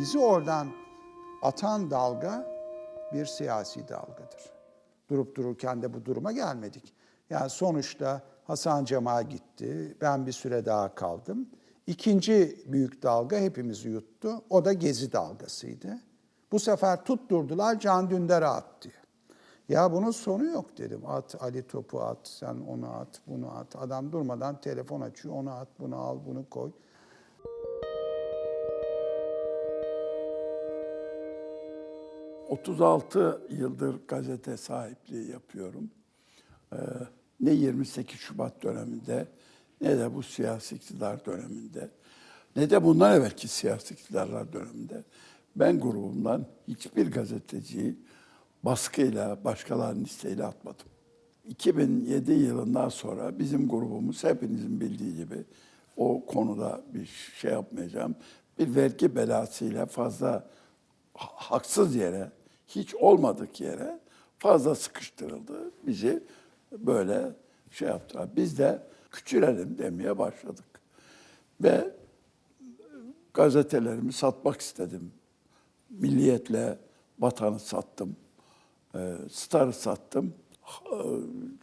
bizi oradan atan dalga bir siyasi dalgadır. Durup dururken de bu duruma gelmedik. Yani sonuçta Hasan Cemal gitti, ben bir süre daha kaldım. İkinci büyük dalga hepimizi yuttu. O da Gezi dalgasıydı. Bu sefer tutturdular Can Dündar'ı at diye. Ya bunun sonu yok dedim. At Ali topu at, sen onu at, bunu at. Adam durmadan telefon açıyor, onu at, bunu al, bunu koy. 36 yıldır gazete sahipliği yapıyorum. Ee, ne 28 Şubat döneminde ne de bu siyasi iktidar döneminde ne de bundan evvelki siyasi iktidarlar döneminde ben grubumdan hiçbir gazeteciyi baskıyla, başkalarının isteğiyle atmadım. 2007 yılından sonra bizim grubumuz hepinizin bildiği gibi o konuda bir şey yapmayacağım. Bir vergi belasıyla fazla ha- haksız yere, hiç olmadık yere fazla sıkıştırıldı. Bizi böyle şey yaptılar. Biz de küçülelim demeye başladık. Ve gazetelerimi satmak istedim. Milliyetle vatanı sattım. E, Star'ı sattım.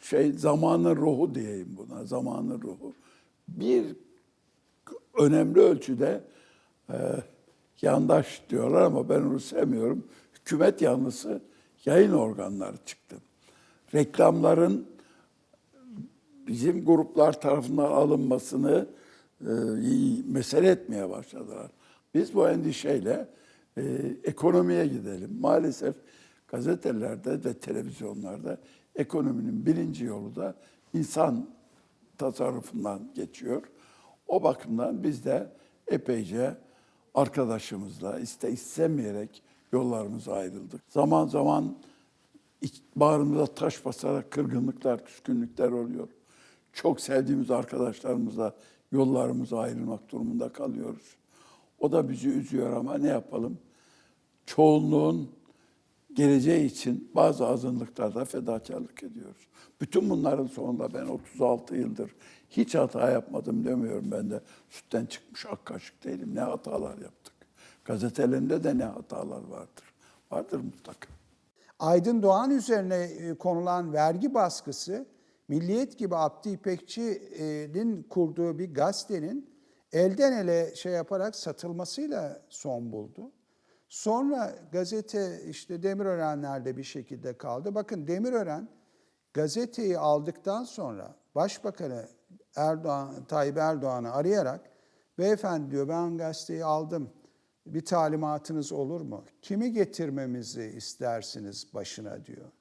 Şey zamanın ruhu diyeyim buna. Zamanın ruhu. Bir önemli ölçüde e, yandaş diyorlar ama ben onu sevmiyorum. Hükümet yanlısı yayın organları çıktı. Reklamların bizim gruplar tarafından alınmasını e, mesele etmeye başladılar. Biz bu endişeyle e, ekonomiye gidelim. Maalesef gazetelerde ve televizyonlarda ekonominin birinci yolu da insan tasarrufundan geçiyor. O bakımdan biz de epeyce arkadaşımızla iste istemeyerek yollarımıza ayrıldık. Zaman zaman bağrımıza taş basarak kırgınlıklar, küskünlükler oluyor. Çok sevdiğimiz arkadaşlarımızla yollarımıza ayrılmak durumunda kalıyoruz. O da bizi üzüyor ama ne yapalım? Çoğunluğun geleceği için bazı azınlıklarda fedakarlık ediyoruz. Bütün bunların sonunda ben 36 yıldır hiç hata yapmadım demiyorum ben de. Sütten çıkmış ak kaşık değilim. Ne hatalar yaptık. Gazetelerinde de ne hatalar vardır. Vardır mutlaka. Aydın Doğan üzerine e, konulan vergi baskısı Milliyet gibi Abdi İpekçi'nin kurduğu bir gazetenin elden ele şey yaparak satılmasıyla son buldu. Sonra gazete işte Demirörenler'de bir şekilde kaldı. Bakın Demirören gazeteyi aldıktan sonra Başbakanı Erdoğan, Tayyip Erdoğan'ı arayarak beyefendi diyor ben gazeteyi aldım. Bir talimatınız olur mu? Kimi getirmemizi istersiniz başına diyor.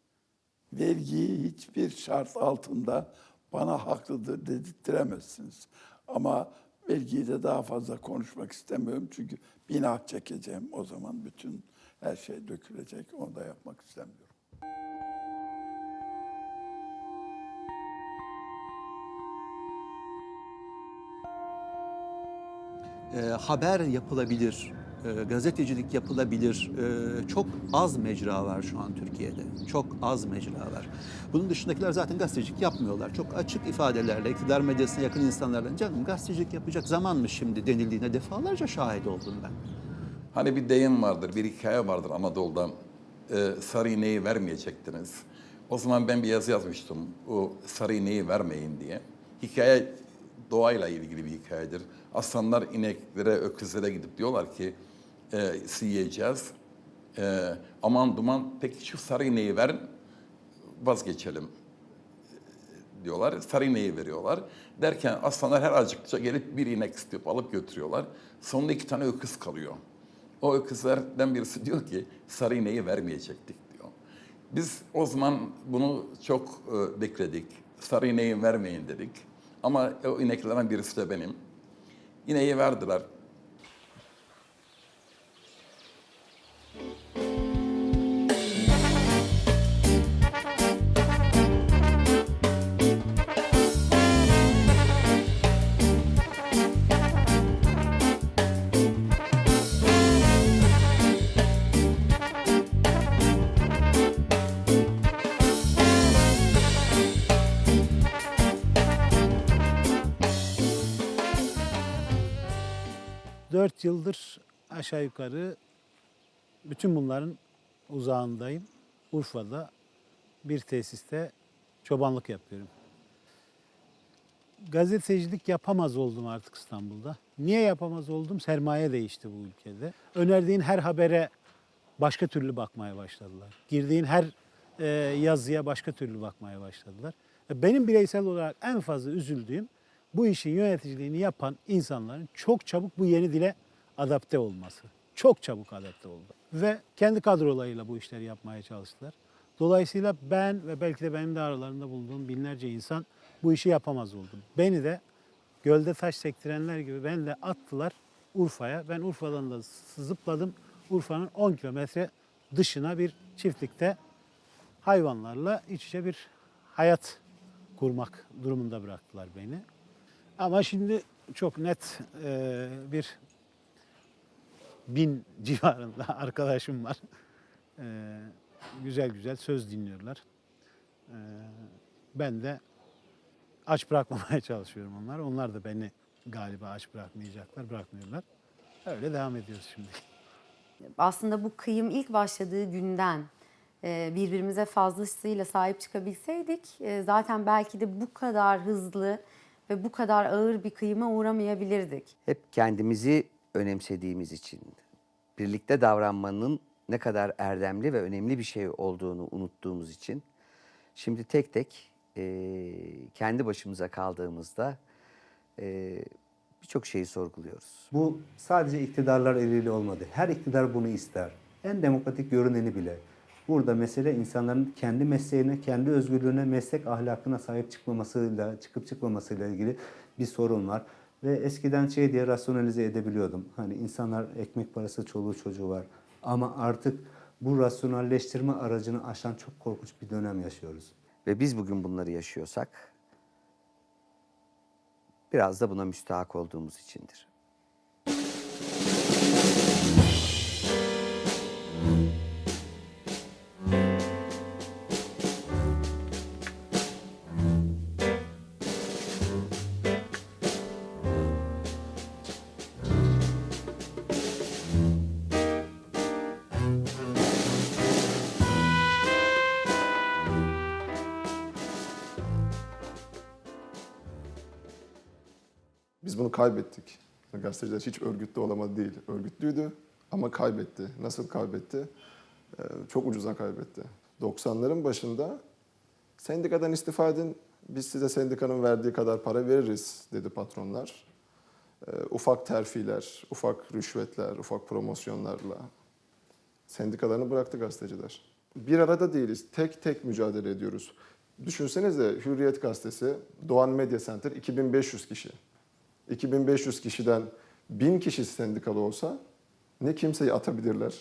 vergiyi hiçbir şart altında bana haklıdır dedirttiremezsiniz. Ama vergiyi de daha fazla konuşmak istemiyorum çünkü bina çekeceğim o zaman bütün her şey dökülecek. Onu da yapmak istemiyorum. e, haber yapılabilir, e, gazetecilik yapılabilir. E, çok az mecra var şu an Türkiye'de. Çok az mecra var. Bunun dışındakiler zaten gazetecilik yapmıyorlar. Çok açık ifadelerle, iktidar medyasına yakın insanlarla canım gazetecilik yapacak zaman mı şimdi denildiğine defalarca şahit oldum ben. Hani bir deyim vardır, bir hikaye vardır Anadolu'da. Ee, sarı iğneyi vermeyecektiniz. O zaman ben bir yazı yazmıştım. O sarı iğneyi vermeyin diye. Hikaye doğayla ilgili bir hikayedir. Aslanlar ineklere, öküzlere gidip diyorlar ki e, yiyeceğiz. E, aman duman peki şu sarı iğneyi verin vazgeçelim diyorlar. Sarı ineği veriyorlar. Derken aslanlar her acıkça gelip bir inek isteyip alıp götürüyorlar. Sonunda iki tane öküz kalıyor. O öküzlerden birisi diyor ki sarı ineği vermeyecektik diyor. Biz o zaman bunu çok e, bekledik. Sarı ineği vermeyin dedik. Ama o ineklerden birisi de benim. İneği verdiler. Dört yıldır aşağı yukarı bütün bunların uzağındayım. Urfa'da bir tesiste çobanlık yapıyorum. Gazetecilik yapamaz oldum artık İstanbul'da. Niye yapamaz oldum? Sermaye değişti bu ülkede. Önerdiğin her habere başka türlü bakmaya başladılar. Girdiğin her e, yazıya başka türlü bakmaya başladılar. E, Benim bireysel olarak en fazla üzüldüğüm bu işin yöneticiliğini yapan insanların çok çabuk bu yeni dile adapte olması. Çok çabuk adapte oldu. Ve kendi kadrolarıyla bu işleri yapmaya çalıştılar. Dolayısıyla ben ve belki de benim de aralarında bulunduğum binlerce insan bu işi yapamaz oldu. Beni de gölde taş sektirenler gibi beni de attılar Urfa'ya. Ben Urfa'dan da zıpladım. Urfa'nın 10 kilometre dışına bir çiftlikte hayvanlarla iç içe bir hayat kurmak durumunda bıraktılar beni. Ama şimdi çok net e, bir bin civarında arkadaşım var. E, güzel güzel söz dinliyorlar. E, ben de aç bırakmamaya çalışıyorum onlar. Onlar da beni galiba aç bırakmayacaklar, bırakmıyorlar. Öyle devam ediyoruz şimdi. aslında bu kıyım ilk başladığı günden e, birbirimize fazlasıyla sahip çıkabilseydik e, zaten belki de bu kadar hızlı ve bu kadar ağır bir kıyıma uğramayabilirdik. hep kendimizi önemsediğimiz için, birlikte davranmanın ne kadar erdemli ve önemli bir şey olduğunu unuttuğumuz için, şimdi tek tek eee, kendi başımıza kaldığımızda eee, birçok şeyi sorguluyoruz. Bu sadece iktidarlar eliyle olmadı. Her iktidar bunu ister. En demokratik görüneni bile. Burada mesele insanların kendi mesleğine, kendi özgürlüğüne, meslek ahlakına sahip çıkmamasıyla, çıkıp çıkmamasıyla ilgili bir sorun var. Ve eskiden şey diye rasyonalize edebiliyordum. Hani insanlar ekmek parası, çoluğu çocuğu var. Ama artık bu rasyonelleştirme aracını aşan çok korkunç bir dönem yaşıyoruz. Ve biz bugün bunları yaşıyorsak, biraz da buna müstahak olduğumuz içindir. Bunu kaybettik. Gazeteciler hiç örgütlü olamadı değil. Örgütlüydü ama kaybetti. Nasıl kaybetti? Ee, çok ucuza kaybetti. 90'ların başında sendikadan istifa edin, biz size sendikanın verdiği kadar para veririz dedi patronlar. Ee, ufak terfiler, ufak rüşvetler, ufak promosyonlarla sendikalarını bıraktı gazeteciler. Bir arada değiliz. Tek tek mücadele ediyoruz. Düşünsenize Hürriyet Gazetesi, Doğan Medya Center 2500 kişi. 2500 kişiden 1000 kişi sendikalı olsa ne kimseyi atabilirler,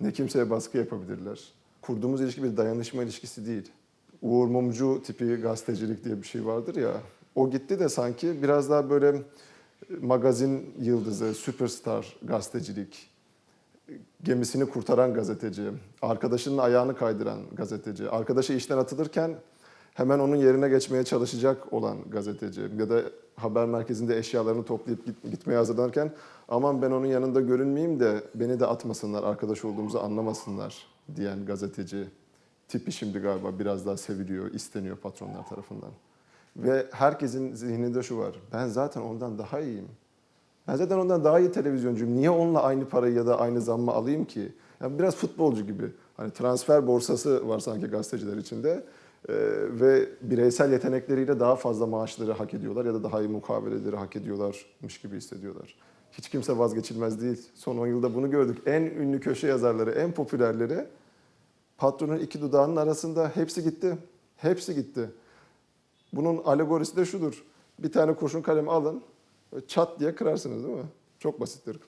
ne kimseye baskı yapabilirler. Kurduğumuz ilişki bir dayanışma ilişkisi değil. Uğur Mumcu tipi gazetecilik diye bir şey vardır ya. O gitti de sanki biraz daha böyle magazin yıldızı, süperstar gazetecilik, gemisini kurtaran gazeteci, arkadaşının ayağını kaydıran gazeteci, arkadaşı işten atılırken hemen onun yerine geçmeye çalışacak olan gazeteci ya da haber merkezinde eşyalarını toplayıp git- gitmeye hazırlanırken aman ben onun yanında görünmeyeyim de beni de atmasınlar, arkadaş olduğumuzu anlamasınlar diyen gazeteci tipi şimdi galiba biraz daha seviliyor, isteniyor patronlar tarafından. Ve herkesin zihninde şu var, ben zaten ondan daha iyiyim. Ben zaten ondan daha iyi televizyoncuyum. Niye onunla aynı parayı ya da aynı zammı alayım ki? Yani biraz futbolcu gibi. Hani transfer borsası var sanki gazeteciler içinde. Ee, ve bireysel yetenekleriyle daha fazla maaşları hak ediyorlar ya da daha iyi mukaveleleri hak ediyorlarmış gibi hissediyorlar. Hiç kimse vazgeçilmez değil. Son 10 yılda bunu gördük. En ünlü köşe yazarları, en popülerleri patronun iki dudağının arasında hepsi gitti. Hepsi gitti. Bunun alegorisi de şudur. Bir tane kurşun kalemi alın, çat diye kırarsınız değil mi? Çok basittir.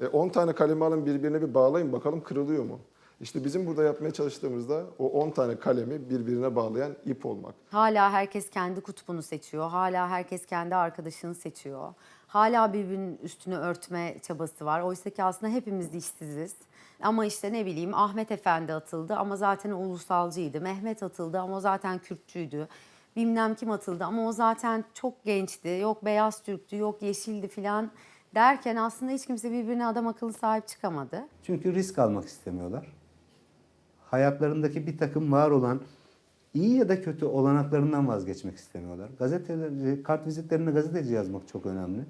E 10 tane kalemi alın birbirine bir bağlayın bakalım kırılıyor mu? İşte bizim burada yapmaya çalıştığımızda o 10 tane kalemi birbirine bağlayan ip olmak. Hala herkes kendi kutbunu seçiyor. Hala herkes kendi arkadaşını seçiyor. Hala birbirinin üstünü örtme çabası var. Oysa ki aslında hepimiz işsiziz. Ama işte ne bileyim Ahmet Efendi atıldı ama zaten ulusalcıydı. Mehmet atıldı ama o zaten Kürtçüydü. Bilmem kim atıldı ama o zaten çok gençti. Yok beyaz Türktü, yok yeşildi filan derken aslında hiç kimse birbirine adam akıllı sahip çıkamadı. Çünkü risk almak istemiyorlar. Hayatlarındaki bir takım var olan iyi ya da kötü olanaklarından vazgeçmek istemiyorlar. Gazeteleri, kart vizitlerine gazeteci yazmak çok önemli.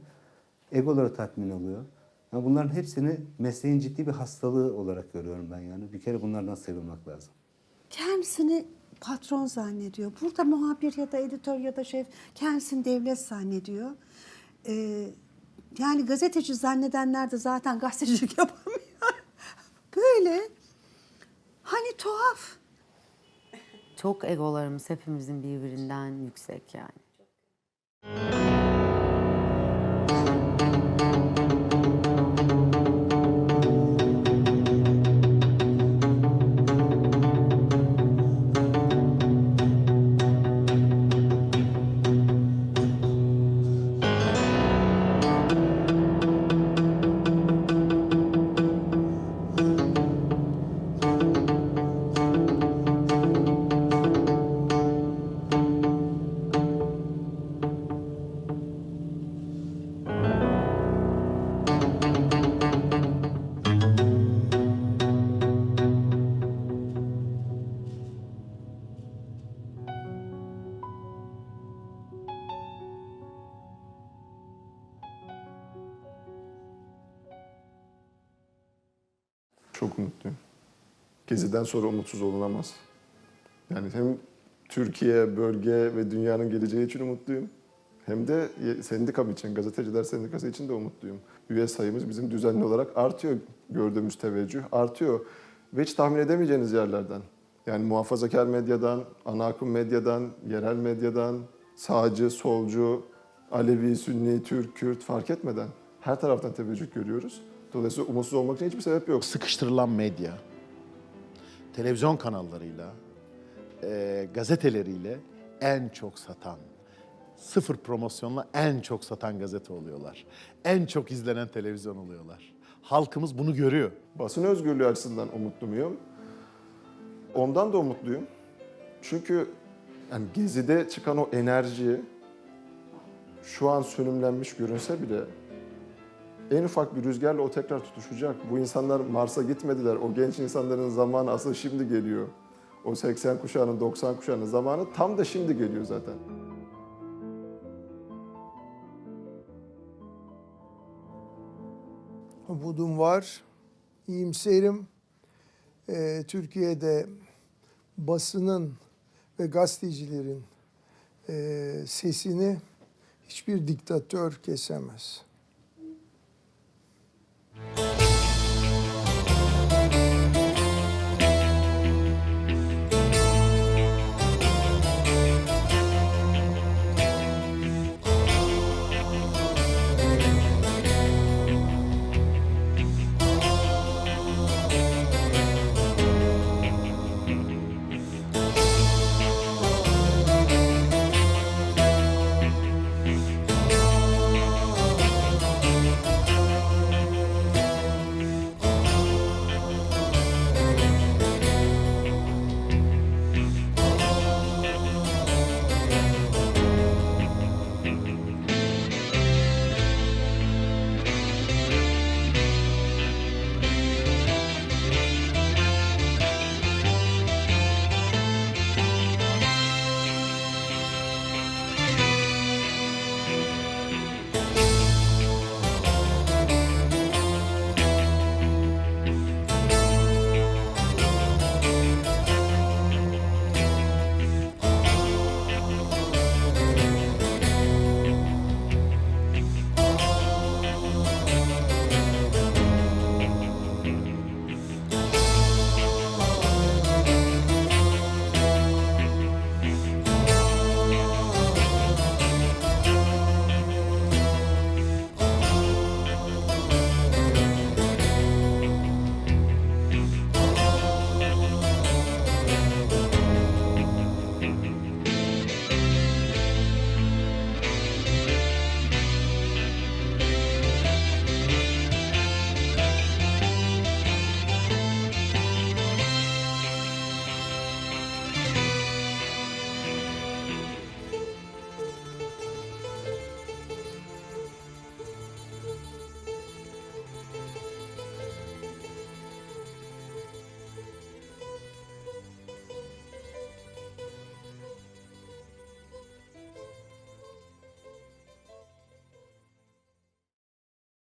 Egoları tatmin oluyor. Yani bunların hepsini mesleğin ciddi bir hastalığı olarak görüyorum ben yani. Bir kere bunlardan sıyrılmak lazım. kendisini patron zannediyor. Burada muhabir ya da editör ya da şef kendisini devlet zannediyor. Ee, yani gazeteci zannedenler de zaten gazetecilik yapamıyor. Böyle hani tuhaf. Çok egolarımız hepimizin birbirinden yüksek yani. Çok umutluyum. Geziden sonra umutsuz olunamaz. Yani hem Türkiye, bölge ve dünyanın geleceği için umutluyum. Hem de sendikam için, gazeteciler sendikası için de umutluyum. Üye sayımız bizim düzenli olarak artıyor gördüğümüz teveccüh, artıyor. Ve hiç tahmin edemeyeceğiniz yerlerden. Yani muhafazakar medyadan, ana akım medyadan, yerel medyadan, sağcı, solcu, Alevi, Sünni, Türk, Kürt fark etmeden her taraftan teveccüh görüyoruz. Dolayısıyla umutsuz olmak için hiçbir sebep yok. sıkıştırılan medya, televizyon kanallarıyla, e, gazeteleriyle en çok satan, sıfır promosyonla en çok satan gazete oluyorlar. En çok izlenen televizyon oluyorlar. Halkımız bunu görüyor. Basın özgürlüğü açısından umutlu muyum? Ondan da umutluyum. Çünkü yani Gezi'de çıkan o enerji şu an sönümlenmiş görünse bile en ufak bir rüzgarla o tekrar tutuşacak. Bu insanlar Mars'a gitmediler. O genç insanların zamanı asıl şimdi geliyor. O 80 kuşağının, 90 kuşağının zamanı tam da şimdi geliyor zaten. umudum var. İyimserim. Ee, Türkiye'de basının ve gazetecilerin e, sesini hiçbir diktatör kesemez.